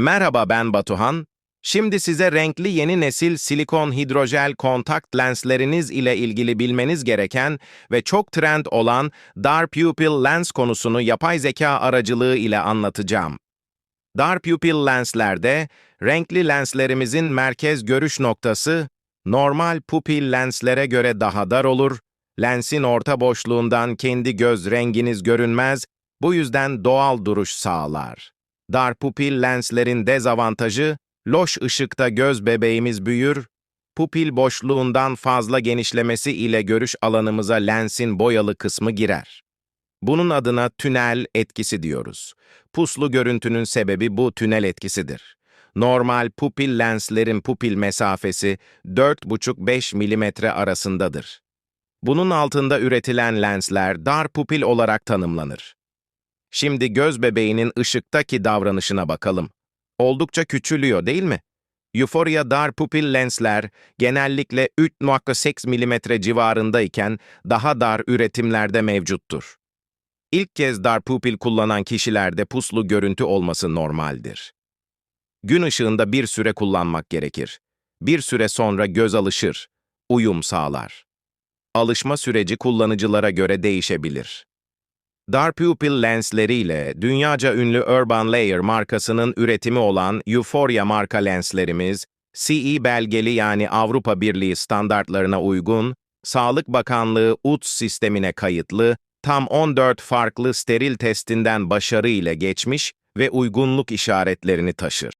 Merhaba ben Batuhan. Şimdi size renkli yeni nesil silikon hidrojel kontakt lensleriniz ile ilgili bilmeniz gereken ve çok trend olan Dar Pupil Lens konusunu yapay zeka aracılığı ile anlatacağım. Dar Pupil lenslerde renkli lenslerimizin merkez görüş noktası normal pupil lenslere göre daha dar olur, lensin orta boşluğundan kendi göz renginiz görünmez, bu yüzden doğal duruş sağlar. Dar pupil lenslerin dezavantajı, loş ışıkta göz bebeğimiz büyür, pupil boşluğundan fazla genişlemesi ile görüş alanımıza lensin boyalı kısmı girer. Bunun adına tünel etkisi diyoruz. Puslu görüntünün sebebi bu tünel etkisidir. Normal pupil lenslerin pupil mesafesi 4,5-5 mm arasındadır. Bunun altında üretilen lensler dar pupil olarak tanımlanır. Şimdi göz bebeğinin ışıktaki davranışına bakalım. Oldukça küçülüyor değil mi? Euphoria dar pupil lensler genellikle 3,8 mm civarındayken daha dar üretimlerde mevcuttur. İlk kez dar pupil kullanan kişilerde puslu görüntü olması normaldir. Gün ışığında bir süre kullanmak gerekir. Bir süre sonra göz alışır, uyum sağlar. Alışma süreci kullanıcılara göre değişebilir. Dar pupil lensleriyle dünyaca ünlü Urban Layer markasının üretimi olan Euphoria marka lenslerimiz, CE belgeli yani Avrupa Birliği standartlarına uygun, Sağlık Bakanlığı UTS sistemine kayıtlı, tam 14 farklı steril testinden başarı ile geçmiş ve uygunluk işaretlerini taşır.